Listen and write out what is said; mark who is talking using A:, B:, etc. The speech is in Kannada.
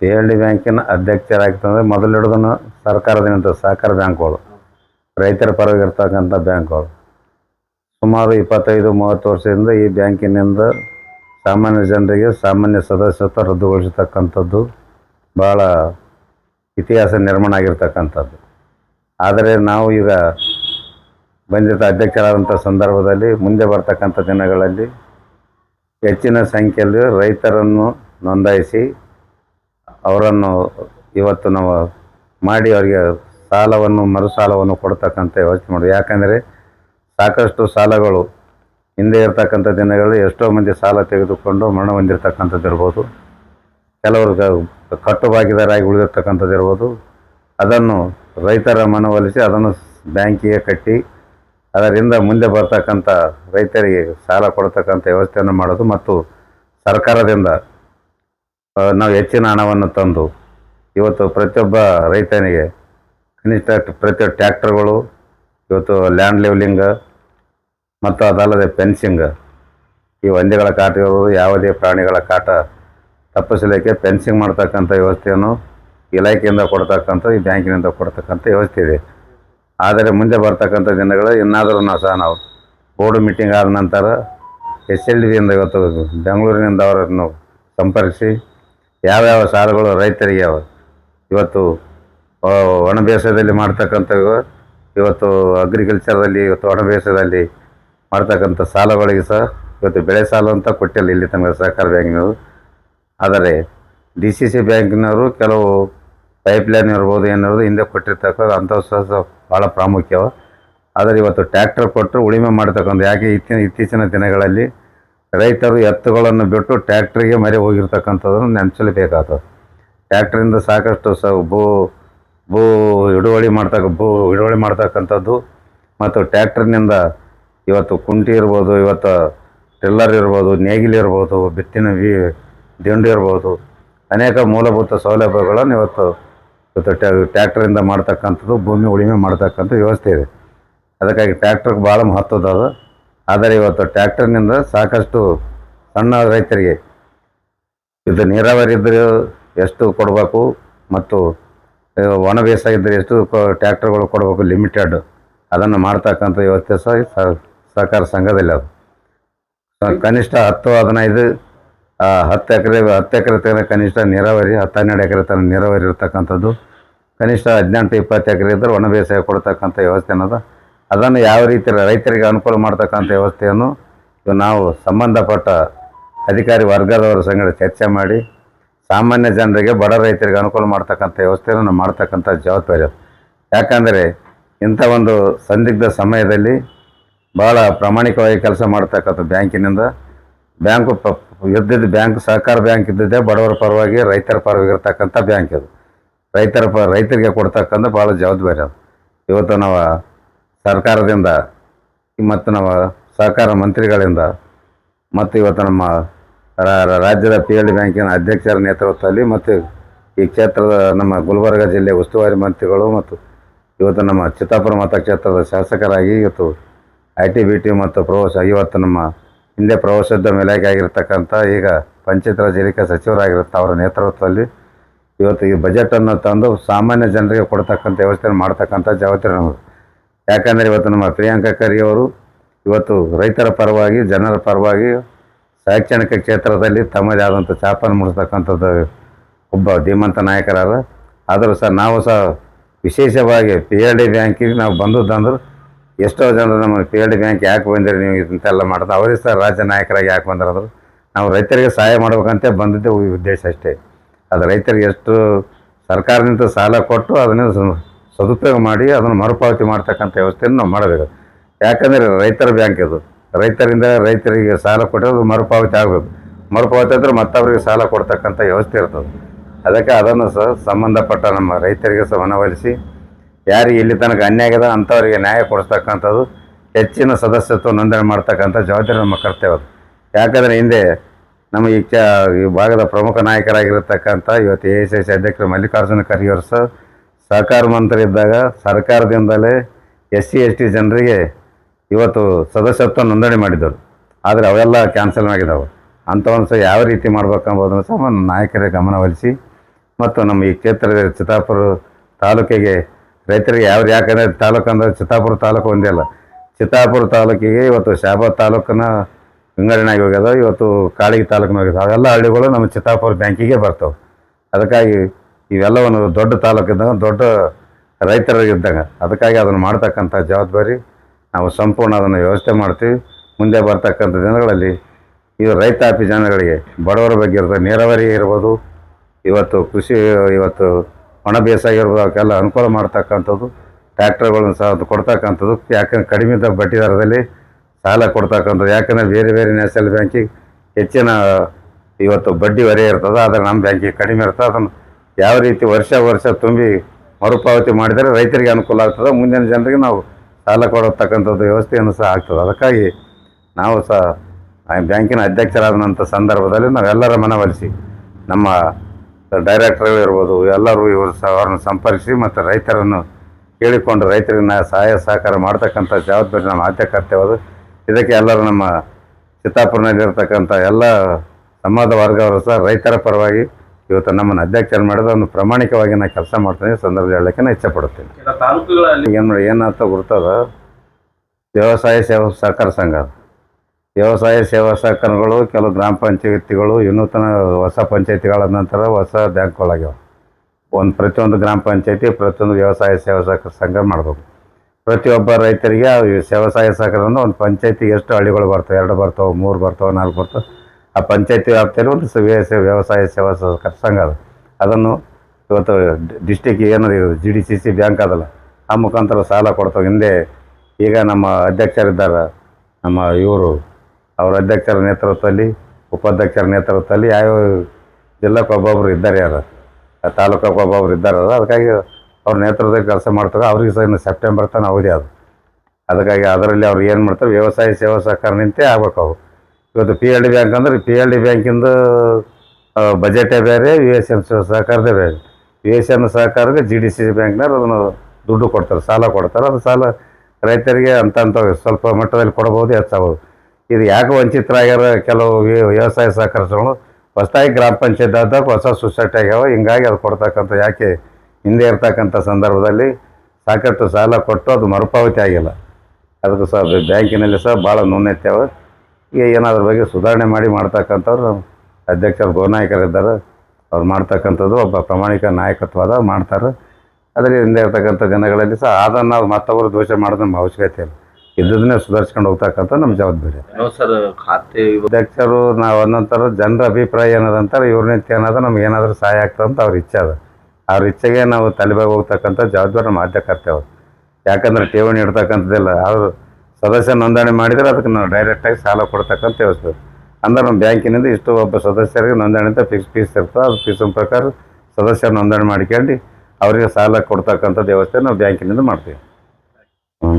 A: ಪಿ ಎಲ್ ಡಿ ಬ್ಯಾಂಕಿನ ಅಧ್ಯಕ್ಷರಾಗ್ತಂದ್ರೆ ಮೊದಲು ಹಿಡಿದು ಸರ್ಕಾರದಿಂದ ಸಹಕಾರ ಬ್ಯಾಂಕ್ಗಳು ರೈತರ ಪರವಾಗಿ ಇರ್ತಕ್ಕಂಥ ಬ್ಯಾಂಕ್ಗಳು ಸುಮಾರು ಇಪ್ಪತ್ತೈದು, ಮೂವತ್ತು ವರ್ಷದಿಂದ ಈ ಬ್ಯಾಂಕಿನಿಂದ ಸಾಮಾನ್ಯ ಜನರಿಗೆ ಸಾಮಾನ್ಯ ಸದಸ್ಯತ್ವ ರದ್ದುಗೊಳಿಸತಕ್ಕಂಥದ್ದು ಭಾಳ ಇತಿಹಾಸ ನಿರ್ಮಾಣ ಆಗಿರ್ತಕ್ಕಂಥದ್ದು. ಆದರೆ ನಾವು ಈಗ ಬಂಧಿತ ಅಧ್ಯಕ್ಷರಾದಂಥ ಸಂದರ್ಭದಲ್ಲಿ ಮುಂದೆ ಬರ್ತಕ್ಕಂಥ ದಿನಗಳಲ್ಲಿ ಹೆಚ್ಚಿನ ಸಂಖ್ಯೆಯಲ್ಲಿ ರೈತರನ್ನು ನೋಂದಾಯಿಸಿ ಅವರನ್ನು ಇವತ್ತು ನಾವು ಮಾಡಿ ಅವರಿಗೆ ಸಾಲವನ್ನು, ಮರುಸಾಲವನ್ನು ಕೊಡ್ತಕ್ಕಂಥ ವ್ಯವಸ್ಥೆ ಮಾಡಿ ಯಾಕಂದರೆ ಸಾಕಷ್ಟು ಸಾಲಗಳು ಹಿಂದೆ ಇರ್ತಕ್ಕಂಥ ದಿನಗಳಲ್ಲಿ ಎಷ್ಟೋ ಮಂದಿ ಸಾಲ ತೆಗೆದುಕೊಂಡು ಮರಣ ಹೊಂದಿರತಕ್ಕಂಥದ್ದು ಇರ್ಬೋದು. ಕೆಲವರು ಕಟ್ಟು ಕಟ್ಟುಬಾಕಿದಾರಾಗಿ ಉಳಿದಿರ್ತಕ್ಕಂಥದ್ದು ಇರ್ಬೋದು. ಅದನ್ನು ರೈತರ ಮನವೊಲಿಸಿ ಅದನ್ನು ಬ್ಯಾಂಕಿಗೆ ಕಟ್ಟಿ ಅದರಿಂದ ಮುಂದೆ ಬರ್ತಕ್ಕಂಥ ರೈತರಿಗೆ ಸಾಲ ಕೊಡ್ತಕ್ಕಂಥ ವ್ಯವಸ್ಥೆಯನ್ನು ಮಾಡೋದು ಮತ್ತು ಸರ್ಕಾರದಿಂದ ನಾವು ಹೆಚ್ಚಿನ ಹಣವನ್ನು ತಂದು ಇವತ್ತು ಪ್ರತಿಯೊಬ್ಬ ರೈತನಿಗೆ ಕನಿಷ್ಠ ಪ್ರತಿ ಟ್ಯಾಕ್ಟರ್ಗಳು ಇವತ್ತು ಲ್ಯಾಂಡ್ ಲೆವೆಲಿಂಗ್ ಮತ್ತು ಅದಲ್ಲದೆ ಫೆನ್ಸಿಂಗ್ ಈ ಹಂದಿಗಳ ಕಾಟ ಇರುವುದು ಯಾವುದೇ ಪ್ರಾಣಿಗಳ ಕಾಟ ತಪ್ಪಿಸಲಿಕ್ಕೆ ಫೆನ್ಸಿಂಗ್ ಮಾಡ್ತಕ್ಕಂಥ ವ್ಯವಸ್ಥೆಯನ್ನು ಇಲಾಖೆಯಿಂದ ಕೊಡ್ತಕ್ಕಂಥ, ಈ ಬ್ಯಾಂಕಿನಿಂದ ಕೊಡ್ತಕ್ಕಂಥ ವ್ಯವಸ್ಥೆ ಇದೆ. ಆದರೆ ಮುಂದೆ ಬರ್ತಕ್ಕಂಥ ದಿನಗಳು ಇನ್ನಾದರೂ ನಾವು ಸಹ ನಾವು ಬೋರ್ಡ್ ಮೀಟಿಂಗ್ ಆದ ನಂತರ ಎಸ್ ಎಲ್ ಡಿಯಿಂದ ಇವತ್ತು ಬೆಂಗಳೂರಿನಿಂದ ಅವರನ್ನು ಸಂಪರ್ಕಿಸಿ ಯಾವ್ಯಾವ ಸಾಲಗಳು ರೈತರಿಗೆ ಅವ? ಇವತ್ತು ಒಣ ಬೇಸಾಯದಲ್ಲಿ ಮಾಡ್ತಕ್ಕಂಥವು, ಇವತ್ತು ಅಗ್ರಿಕಲ್ಚರಲ್ಲಿ ಇವತ್ತು ಒಣ ಬೇಸಾಯದಲ್ಲಿ ಮಾಡ್ತಕ್ಕಂಥ ಸಾಲಗಳಿಗೆ ಸಹ ಇವತ್ತು ಬೆಳೆ ಸಾಲ ಅಂತ ಕೊಟ್ಟಿಲ್ಲ ಇಲ್ಲಿ ತನಕ ಸಹಕಾರ ಬ್ಯಾಂಕಿನವರು. ಆದರೆ ಡಿ ಸಿ ಸಿ ಬ್ಯಾಂಕಿನವರು ಕೆಲವು ಪೈಪ್ಲೈನ್ ಇರ್ಬೋದು ಏನಿರ್ಬೋದು ಹಿಂದೆ ಕೊಟ್ಟಿರ್ತಕ್ಕಂಥ ಅಂಥವು ಸಹ ಭಾಳ ಪ್ರಾಮುಖ್ಯವ. ಆದರೆ ಇವತ್ತು ಟ್ಯಾಕ್ಟರ್ ಕೊಟ್ಟರು ಉಳಿಮೆ ಮಾಡ್ತಕ್ಕಂಥ, ಯಾಕೆ ಇತ್ತೀ, ಇತ್ತೀಚಿನ ದಿನಗಳಲ್ಲಿ ರೈತರು ಎತ್ತುಗಳನ್ನು ಬಿಟ್ಟು ಟ್ಯಾಕ್ಟ್ರಿಗೆ ಮರೆ ಹೋಗಿರ್ತಕ್ಕಂಥದ್ದನ್ನು ನೆನೆಸಲೇಬೇಕಾಗ್ತದೆ. ಟ್ಯಾಕ್ಟ್ರಿಂದ ಸಾಕಷ್ಟು ಸ ಭೂ ಭೂ ಹಿಡುವಳಿ ಮಾಡ್ತಕ್ಕ, ಭೂ ಹಿಡುವಳಿ ಮಾಡ್ತಕ್ಕಂಥದ್ದು ಮತ್ತು ಟ್ಯಾಕ್ಟ್ರಿನಿಂದ ಇವತ್ತು ಕುಂಟಿ ಇರ್ಬೋದು, ಇವತ್ತು ಟಿಲ್ಲರ್ ಇರ್ಬೋದು, ನೇಗಿಲು ಇರ್ಬೋದು, ಬಿತ್ತಿನ ವಿ, ದಿಂಡು ಇರ್ಬೋದು, ಅನೇಕ ಮೂಲಭೂತ ಸೌಲಭ್ಯಗಳನ್ನು ಇವತ್ತು ಇವತ್ತು ಟ್ಯಾ- ಟ್ಯಾಕ್ಟ್ರಿಂದ ಮಾಡ್ತಕ್ಕಂಥದ್ದು, ಭೂಮಿ ಉಳಿಮೆ ಮಾಡ್ತಕ್ಕಂಥ ವ್ಯವಸ್ಥೆ ಇದೆ. ಅದಕ್ಕಾಗಿ ಟ್ಯಾಕ್ಟ್ರಿಗೆ ಭಾಳ ಮಹತ್ವದ ಆದರೆ ಇವತ್ತು ಟ್ಯಾಕ್ಟರ್ನಿಂದ ಸಾಕಷ್ಟು ಸಣ್ಣ ರೈತರಿಗೆ ಇದು ನೀರಾವರಿ ಇದ್ದರೆ ಎಷ್ಟು ಕೊಡಬೇಕು ಮತ್ತು ಒಣ ಬೇಸಾಯ ಇದ್ದರೆ ಎಷ್ಟು ಟ್ಯಾಕ್ಟರ್ಗಳು ಕೊಡಬೇಕು ಲಿಮಿಟೆಡ್? ಅದನ್ನು ಮಾಡ್ತಕ್ಕಂಥ ವ್ಯವಸ್ಥೆ ಸಹ ಸಹಕಾರ ಸಂಘದಲ್ಲಿ ಅದು. ಕನಿಷ್ಠ ಹತ್ತು ಹದಿನೈದು ಹತ್ತು ಎಕರೆ ಹತ್ತು ಎಕರೆ ತನಕ ಕನಿಷ್ಠ ನೀರಾವರಿ ಹತ್ತು ಹನ್ನೆರಡು ಎಕರೆ ತನಕ ನೀರಾವರಿ ಇರ್ತಕ್ಕಂಥದ್ದು. ಕನಿಷ್ಠ ಹದಿನೆಂಟು, ಇಪ್ಪತ್ತು ಎಕರೆ ಇದ್ದರೆ ಒಣ ಬೇಸಾಯ ಕೊಡ್ತಕ್ಕಂಥ ವ್ಯವಸ್ಥೆ ಅನ್ನೋದು ಅದನ್ನು ಯಾವ ರೀತಿ ರೈತರಿಗೆ ಅನುಕೂಲ ಮಾಡ್ತಕ್ಕಂಥ ವ್ಯವಸ್ಥೆಯನ್ನು ನಾವು ಸಂಬಂಧಪಟ್ಟ ಅಧಿಕಾರಿ ವರ್ಗದವರ ಸಂಗಡ ಚರ್ಚೆ ಮಾಡಿ ಸಾಮಾನ್ಯ ಜನರಿಗೆ ಬಡ ರೈತರಿಗೆ ಅನುಕೂಲ ಮಾಡ್ತಕ್ಕಂಥ ವ್ಯವಸ್ಥೆಯನ್ನು ನಾವು ಮಾಡ್ತಕ್ಕಂಥ ಜವಾಬ್ದಾರಿ ಯಾಕಂದರೆ ಇಂಥ ಒಂದು ಸಂದಿಗ್ಧ ಸಮಯದಲ್ಲಿ ಭಾಳ ಪ್ರಾಮಾಣಿಕವಾಗಿ ಕೆಲಸ ಮಾಡ್ತಕ್ಕಂಥ ಬ್ಯಾಂಕಿನಿಂದ ಬ್ಯಾಂಕು ಪ ಇದ್ದಿದ್ದು ಬ್ಯಾಂಕ್, ಸಹಕಾರ ಬ್ಯಾಂಕ್ ಇದ್ದಿದ್ದೇ ಬಡವರ ಪರವಾಗಿ ರೈತರ ಪರವಾಗಿ ಇರ್ತಕ್ಕಂಥ ಬ್ಯಾಂಕ್ ಅದು. ರೈತರ ಪ ರೈತರಿಗೆ ಕೊಡ್ತಕ್ಕಂಥ ಭಾಳ ಜವಾಬ್ದಾರಿ ಅದು. ಇವತ್ತು ನಾವು ಸರ್ಕಾರದಿಂದ ಮತ್ತು ನಮ್ಮ ಸಹಕಾರ ಮಂತ್ರಿಗಳಿಂದ ಮತ್ತು ಇವತ್ತು ನಮ್ಮ ರಾಜ್ಯದ ಪಿ ಎಲ್ ಬ್ಯಾಂಕಿನ ಅಧ್ಯಕ್ಷರ ನೇತೃತ್ವದಲ್ಲಿ ಮತ್ತು ಈ ಕ್ಷೇತ್ರದ ನಮ್ಮ ಗುಲ್ಬರ್ಗ ಜಿಲ್ಲೆ ಉಸ್ತುವಾರಿ ಮಂತ್ರಿಗಳು ಮತ್ತು ಇವತ್ತು ನಮ್ಮ ಚಿತ್ತಾಪುರ ಮತಕ್ಷೇತ್ರದ ಶಾಸಕರಾಗಿ ಇವತ್ತು ಐ ಟಿ, ಬಿ ಟಿ ಮತ್ತು ಪ್ರವಾಸ, ಇವತ್ತು ನಮ್ಮ ಹಿಂದೆ ಪ್ರವಾಸೋದ್ಯಮ ಇಲಾಖೆ ಆಗಿರ್ತಕ್ಕಂಥ ಈಗ ಪಂಚಾಯತ್ ಇಲಾಖೆ ಸಚಿವರಾಗಿರುತ್ತೆ ಅವರ ನೇತೃತ್ವದಲ್ಲಿ ಇವತ್ತು ಈ ಬಜೆಟನ್ನು ತಂದು ಸಾಮಾನ್ಯ ಜನರಿಗೆ ಕೊಡ್ತಕ್ಕಂಥ ವ್ಯವಸ್ಥೆಯನ್ನು ಮಾಡ್ತಕ್ಕಂಥ ಜವಾಬ್ದಾರಿ ನಮ್ಮದು ಯಾಕಂದರೆ ಇವತ್ತು ನಮ್ಮ ಪ್ರಿಯಾಂಕ ಖರ್ಗೆ ಅವರು ಇವತ್ತು ರೈತರ ಪರವಾಗಿ, ಜನರ ಪರವಾಗಿ ಶೈಕ್ಷಣಿಕ ಕ್ಷೇತ್ರದಲ್ಲಿ ತಮ್ಮದೇ ಆದಂಥ ಛಾಪನ್ನು ಮೂಡಿಸ್ತಕ್ಕಂಥದ್ದು ಒಬ್ಬ ಧೀಮಂತ ನಾಯಕರಾದ. ಆದರೂ ಸಹ ನಾವು ಸಹ ವಿಶೇಷವಾಗಿ ಪಿ ಎಲ್ ಡಿ ಬ್ಯಾಂಕಿಗೆ ನಾವು ಬಂದದ್ದಂದ್ರೆ ಎಷ್ಟೋ ಜನರು ನಮ್ಮ ಪಿ ಎಲ್ ಡಿ ಬ್ಯಾಂಕ್ ಯಾಕೆ ಬಂದಿರಿ ನೀವು ಇಂತೆಲ್ಲ ಮಾಡೋದು ಅವರೇ ಸಹ ರಾಜ್ಯ ನಾಯಕರಾಗಿ ಯಾಕೆ ಬಂದಿರೋದು ನಾವು ರೈತರಿಗೆ ಸಹಾಯ ಮಾಡ್ಬೇಕಂತ ಬಂದಿದ್ದೆ ಉದ್ದೇಶ ಅಷ್ಟೇ. ಅದು ರೈತರಿಗೆ ಎಷ್ಟು ಸರ್ಕಾರದಿಂದ ಸಾಲ ಕೊಟ್ಟು ಅದನ್ನು ಸದುಪಯೋಗ ಮಾಡಿ ಅದನ್ನು ಮರುಪಾವತಿ ಮಾಡ್ತಕ್ಕಂಥ ವ್ಯವಸ್ಥೆಯನ್ನು ನಾವು ಮಾಡಬೇಕು. ಯಾಕಂದರೆ ರೈತರ ಬ್ಯಾಂಕ್ ಇದು. ರೈತರಿಂದ ರೈತರಿಗೆ ಸಾಲ ಕೊಟ್ಟರೆ ಮರುಪಾವತಿ ಆಗಬೇಕು. ಮರುಪಾವತಿ ಆದರೆ ಮತ್ತವರಿಗೆ ಸಾಲ ಕೊಡ್ತಕ್ಕಂಥ ವ್ಯವಸ್ಥೆ ಇರ್ತದೆ. ಅದಕ್ಕೆ ಅದನ್ನು ಸಹ ಸಂಬಂಧಪಟ್ಟ ನಮ್ಮ ರೈತರಿಗೆ ಸಹ ಮನವೊಲಿಸಿ ಯಾರಿಗೆ ಇಲ್ಲಿ ತನಕ ಅನ್ಯಾಯ ಆಗಿದೆ ಅಂಥವರಿಗೆ ನ್ಯಾಯ ಕೊಡಿಸ್ತಕ್ಕಂಥದ್ದು, ಹೆಚ್ಚಿನ ಸದಸ್ಯತ್ವ ನೋಂದಣಿ ಮಾಡ್ತಕ್ಕಂಥ ಜವಾಬ್ದಾರಿ ನಮ್ಮ ಕರ್ತವ್ಯ ಅದು. ಯಾಕಂದರೆ ಹಿಂದೆ ನಮ್ಮ ಈ ಚ ಈ ಭಾಗದ ಪ್ರಮುಖ ನಾಯಕರಾಗಿರತಕ್ಕಂಥ ಇವತ್ತು ಎ ಎಸ್ ಎಸ್ ಅಧ್ಯಕ್ಷರು ಮಲ್ಲಿಕಾರ್ಜುನ ಖರ್ಗೆ ಅವರು ಸಹ ಸಹಕಾರ ಮಂತ್ರಿ ಇದ್ದಾಗ ಸರ್ಕಾರದಿಂದಲೇ ಎಸ್ ಸಿ ಎಸ್ ಟಿ ಜನರಿಗೆ ಇವತ್ತು ಸದಸ್ಯತ್ವ ನೋಂದಣಿ ಮಾಡಿದ್ದರು. ಆದರೆ ಅವೆಲ್ಲ ಕ್ಯಾನ್ಸಲ್ ಆಗಿದ್ದಾವೆ ಅಂಥವನ್ನು ಸಹ ಯಾವ ರೀತಿ ಮಾಡ್ಬೇಕಂಬುದನ್ನು ಸಹ ನಮ್ಮ ನಾಯಕರೇ ಗಮನವಹಿಸಿ ಮತ್ತು ನಮ್ಮ ಈ ಕ್ಷೇತ್ರದ ಚಿತ್ತಾಪುರ ತಾಲೂಕಿಗೆ ರೈತರಿಗೆ ಯಾವ ಯಾಕಂದರೆ ತಾಲೂಕು ಅಂದರೆ ಚಿತ್ತಾಪುರ ತಾಲೂಕು ಒಂದೇ ಅಲ್ಲ. ಚಿತ್ತಾಪುರ ತಾಲೂಕಿಗೆ ಇವತ್ತು ಶಾಬಾದ್ ತಾಲೂಕಿನ ವಿಂಗಡಣೆಯಾಗಿ ಹೋಗ್ಯದ, ಇವತ್ತು ಕಾಳಿಗೆ ತಾಲೂಕಿನ ಹೋಗ್ಯದ. ಅವೆಲ್ಲ ಹಳ್ಳಿಗಳು ನಮ್ಮ ಚಿತ್ತಾಪುರ ಬ್ಯಾಂಕಿಗೆ ಬರ್ತವೆ. ಅದಕ್ಕಾಗಿ ಇವೆಲ್ಲವನ್ನು ದೊಡ್ಡ ತಾಲೂಕು ಇದ್ದಂಗೆ ದೊಡ್ಡ ರೈತರಿದ್ದಂಗೆ. ಅದಕ್ಕಾಗಿ ಅದನ್ನು ಮಾಡ್ತಕ್ಕಂಥ ಜವಾಬ್ದಾರಿ ನಾವು ಸಂಪೂರ್ಣ ಅದನ್ನು ವ್ಯವಸ್ಥೆ ಮಾಡ್ತೀವಿ. ಮುಂದೆ ಬರ್ತಕ್ಕಂಥ ದಿನಗಳಲ್ಲಿ ಈ ರೈತಾಪಿ ಜನಗಳಿಗೆ ಬಡವರ ಬಗ್ಗೆ ಇರ್ತದೆ ನೀರಾವರಿ ಇರ್ಬೋದು, ಇವತ್ತು ಕೃಷಿ, ಇವತ್ತು ಒಣ ಬೇಸಾಯ ಇರ್ಬೋದು, ಅವಕ್ಕೆಲ್ಲ ಅನುಕೂಲ ಮಾಡ್ತಕ್ಕಂಥದ್ದು. ಟ್ಯಾಕ್ಟರ್ಗಳನ್ನು ಸಹ ಅದು ಕೊಡ್ತಕ್ಕಂಥದ್ದು. ಯಾಕಂದ್ರೆ ಕಡಿಮೆ ಬಡ್ಡಿ ದರದಲ್ಲಿ ಸಾಲ ಕೊಡ್ತಕ್ಕಂಥದ್ದು. ಯಾಕಂದರೆ ಬೇರೆ ಬೇರೆ ನ್ಯಾಷನಲ್ ಬ್ಯಾಂಕಿಗೆ ಹೆಚ್ಚಿನ ಇವತ್ತು ಬಡ್ಡಿ ಹೊರೆ ಇರ್ತದೆ. ಆದರೆ ನಮ್ಮ ಬ್ಯಾಂಕಿಗೆ ಕಡಿಮೆ ಇರ್ತದೆ. ಅದನ್ನು ಯಾವ ರೀತಿ ವರ್ಷ ವರ್ಷ ತುಂಬಿ ಮರುಪಾವತಿ ಮಾಡಿದರೆ ರೈತರಿಗೆ ಅನುಕೂಲ ಆಗ್ತದೆ, ಮುಂದಿನ ಜನರಿಗೆ ನಾವು ಸಾಲ ಕೊಡತಕ್ಕಂಥದ್ದು ವ್ಯವಸ್ಥೆಯನ್ನು ಸಹ ಆಗ್ತದೆ. ಅದಕ್ಕಾಗಿ ನಾವು ಸಹ ಬ್ಯಾಂಕಿನ ಅಧ್ಯಕ್ಷರಾದಂಥ ಸಂದರ್ಭದಲ್ಲಿ ನಾವೆಲ್ಲರ ಮನವೊಲಿಸಿ ನಮ್ಮ ಡೈರೆಕ್ಟರ್ಗಳು ಇರ್ಬೋದು, ಎಲ್ಲರೂ ಇವರು ಸಹ ಅವರನ್ನು ಸಂಪರ್ಕಿಸಿ ಮತ್ತು ರೈತರನ್ನು ಕೇಳಿಕೊಂಡು ರೈತರಿಗೆ ನಾ ಸಹಾಯ ಸಹಕಾರ ಮಾಡ್ತಕ್ಕಂಥ ಜವಾಬ್ದಾರಿ ನಮ್ಮ ಆದ್ಯ ಕರ್ತವ್ಯದು ಇದಕ್ಕೆ ಎಲ್ಲರೂ ನಮ್ಮ ಚಿತ್ತಾಪುರನಲ್ಲಿರ್ತಕ್ಕಂಥ ಎಲ್ಲ ಸಮಾಜ ವರ್ಗವರು ಸಹ ರೈತರ ಪರವಾಗಿ ಇವತ್ತು ನಮ್ಮನ್ನು ಅಧ್ಯಕ್ಷರು ಮಾಡಿದ್ರೆ ಒಂದು ಪ್ರಾಮಾಣಿಕವಾಗಿ ನಾನು ಕೆಲಸ ಮಾಡ್ತೀನಿ ಸಂದರ್ಭ ಹೇಳಕ್ಕೆ ನಾನು ಇಚ್ಛೆಪಡುತ್ತೇನೆ ಏನು ಮಾಡಿ ಏನಂತ ಗುರ್ತದ? ವ್ಯವಸಾಯ ಸೇವಾ ಸಹಕಾರ ಸಂಘ. ವ್ಯವಸಾಯ ಸೇವಾ ಸಹಕಾರಗಳು ಕೆಲವು ಗ್ರಾಮ ಪಂಚಾಯತಿಗಳು ವಿನೂತನ ಹೊಸ ಪಂಚಾಯತಿಗಳ ನಂತರ ಹೊಸ ಬ್ಯಾಂಕ್ಗಳಾಗ್ಯಾವ. ಒಂದು ಪ್ರತಿಯೊಂದು ಗ್ರಾಮ ಪಂಚಾಯತಿ ಪ್ರತಿಯೊಂದು ವ್ಯವಸಾಯ ಸೇವಾ ಸಹಕಾರ ಸಂಘ ಮಾಡಬೇಕು. ಪ್ರತಿಯೊಬ್ಬ ರೈತರಿಗೆ ವ್ಯವಸಾಯ ಸಹಕಾರ ಒಂದು ಪಂಚಾಯತಿಗೆ ಎಷ್ಟು ಹಳ್ಳಿಗಳು ಬರ್ತವೆ? ಎರಡು ಬರ್ತಾವೆ ಮೂರು ಬರ್ತಾವೆ ನಾಲ್ಕು ಬರ್ತವೆ? ಆ ಪಂಚಾಯತಿ ವ್ಯಾಪ್ತಿಯಲ್ಲಿ ಒಂದು ವ್ಯವಸಾಯ ಸೇವಾ ಸಹಕಾರ ಸಂಘ ಅದು. ಅದನ್ನು ಇವತ್ತು ಡಿಸ್ಟಿಕ್ ಏನು G D C C bank ಅದಲ್ಲ, ಆ ಮುಖಾಂತರ ಸಾಲ ಕೊಡ್ತಾವೆ. ಹಿಂದೆ ಈಗ ನಮ್ಮ ಅಧ್ಯಕ್ಷರಿದ್ದಾರೆ, ನಮ್ಮ ಇವರು. ಅವರ ಅಧ್ಯಕ್ಷರ ನೇತೃತ್ವದಲ್ಲಿ, ಉಪಾಧ್ಯಕ್ಷರ ನೇತೃತ್ವದಲ್ಲಿ ಯಾವ ಜಿಲ್ಲಾಕ್ಕೆ ಒಬ್ಬೊಬ್ಬರು ಇದ್ದಾರೆ ಯಾರು, ಆ ತಾಲೂಕು ಒಬ್ಬೊಬ್ರು ಇದ್ದಾರೆ ಅದಕ್ಕಾಗಿ ಅವ್ರ ನೇತೃತ್ವದಲ್ಲಿ ಕೆಲಸ ಮಾಡ್ತಾರೆ ಅವ್ರಿಗೆ ಸಹ ಇನ್ನು ಸೆಪ್ಟೆಂಬರ್ ತನಕ ಅವಧಿ ಅದು. ಅದಕ್ಕಾಗಿ ಅದರಲ್ಲಿ ಅವ್ರು ಏನು ಮಾಡ್ತಾರೆ, ವ್ಯವಸಾಯ ಸೇವಾ ಸಹಕಾರ ನಿಂತೇ ಆಗ್ಬೇಕು ಅವು. ಇವತ್ತು ಪಿ ಎಲ್ ಡಿ ಬ್ಯಾಂಕ್ ಅಂದ್ರೆ ಪಿ ಎಲ್ ಡಿ ಬ್ಯಾಂಕಿಂದು ಬಜೆಟೇ ಬೇರೆ ಯು ಎಸ್ ಎನ್ ಸಹಕಾರದೇ ಬೇರೆ. ಯು ಎಸ್ ಎನ್ ಸಹಕಾರಕ್ಕೆ ಜಿ ಡಿ ಸಿ ಬ್ಯಾಂಕ್ನವ್ರು ಅದನ್ನು ದುಡ್ಡು ಕೊಡ್ತಾರೆ, ಸಾಲ ಕೊಡ್ತಾರೆ. ಅದು ಸಾಲ ರೈತರಿಗೆ ಅಂತ ಅಂತ ಸ್ವಲ್ಪ ಮಟ್ಟದಲ್ಲಿ ಕೊಡಬಹುದು ಹೆಚ್ಚಾಗ್ಬೋದು ಇದು ಯಾಕೆ ವಂಚಿತರಾಗ್ಯಾರ ಕೆಲವು ವ್ಯ- ವ್ಯವಸಾಯ ಸಹಕಾರ ಸಂಘಗಳು ಹೊಸದಾಗಿ ಗ್ರಾಮ ಪಂಚಾಯತ್ ಆದಾಗ ಹೊಸ ಸೊಸೈಟಿ ಆಗ್ಯಾವ, ಹಿಂಗಾಗಿ ಅದು ಕೊಡ್ತಕ್ಕಂಥ ಯಾಕೆ ಹಿಂದೆ ಇರ್ತಕ್ಕಂಥ ಸಂದರ್ಭದಲ್ಲಿ ಸಾಕಷ್ಟು ಸಾಲ ಕೊಟ್ಟು ಅದು ಮರುಪಾವತಿ ಆಗಿಲ್ಲ. ಅದಕ್ಕೆ ಸಹ ಬ್ಯಾಂಕಿನಲ್ಲಿ ಸಹ ಭಾಳ ನ್ಯೂನತೆ ಏನಾದ್ರ ಬಗ್ಗೆ ಸುಧಾರಣೆ ಮಾಡಿ ಮಾಡ್ತಕ್ಕಂಥವ್ರು ನಮ್ಮ ಅಧ್ಯಕ್ಷರು ಗೋನಾಯಕರಿದ್ದಾರೆ. ಅವ್ರು ಮಾಡ್ತಕ್ಕಂಥದ್ದು ಒಬ್ಬ ಪ್ರಾಮಾಣಿಕ ನಾಯಕತ್ವದ ಮಾಡ್ತಾರೆ. ಅದರಿಂದ ಹಿಂದೆ ಇರ್ತಕ್ಕಂಥ ಜನಗಳಲ್ಲಿ ಸಹ ಅದನ್ನು ನಾವು ಮತ್ತೊಬ್ಬರು ದೋಷ ಮಾಡೋದು ನಮ್ಮ ಅವಶ್ಯಕತೆ ಇಲ್ಲ. ಇದ್ದದನ್ನೇ ಸುಧಾರಿಸ್ಕೊಂಡು ಹೋಗ್ತಕ್ಕಂಥ ನಮ್ಮ ಜವಾಬ್ದಾರಿ.
B: ಏನೋ ಸರ್ ಖಾತೆ
A: ಅಧ್ಯಕ್ಷರು ನಾವು ಅನ್ನೋಂಥರ ಜನರ ಅಭಿಪ್ರಾಯ ಏನದಂತಾರೆ ಇವ್ರ ನಿತ್ಯ ಅನ್ನೋದು ನಮ್ಗೆ ಏನಾದರೂ ಸಹಾಯ ಆಗ್ತದೆ ಅಂತ ಅವ್ರ ಇಚ್ಛೆ ಅದ. ಅವ್ರ ಇಚ್ಛೆಗೆ ನಾವು ತಲೆಬಾಗಿ ಹೋಗ್ತಕ್ಕಂಥ ಜವಾಬ್ದಾರಿ ನಮ್ಮ ಆದ್ಯ ಕರ್ತವ್ಯ ಯಾಕಂದ್ರೆ ಠೇವಣಿ ಇಡ್ತಕ್ಕಂಥದ್ದಿಲ್ಲ. ಅವರು ಸದಸ್ಯ ನೋಂದಣಿ ಮಾಡಿದರೆ ಅದಕ್ಕೆ ನಾವು ಡೈರೆಕ್ಟಾಗಿ ಸಾಲ ಕೊಡ್ತಕ್ಕಂಥ ವ್ಯವಸ್ಥೆ ಅಂದ್ರೆ ನಮ್ಮ ಬ್ಯಾಂಕಿನಿಂದ ಇಷ್ಟು ಒಬ್ಬ ಸದಸ್ಯರಿಗೆ ನೋಂದಣಿ ಅಂತ ಫಿಕ್ಸ್ ಫೀಸ್ ಇರ್ತದೆ. ಅದು ಫೀಸಿನ ಪ್ರಕಾರ ಸದಸ್ಯ ನೋಂದಣಿ ಮಾಡ್ಕೊಂಡು ಅವರಿಗೆ ಸಾಲ ಕೊಡ್ತಕ್ಕಂಥ ವ್ಯವಸ್ಥೆ ನಾವು ಬ್ಯಾಂಕಿನಿಂದ ಮಾಡ್ತೀವಿ. ಹ್ಞೂ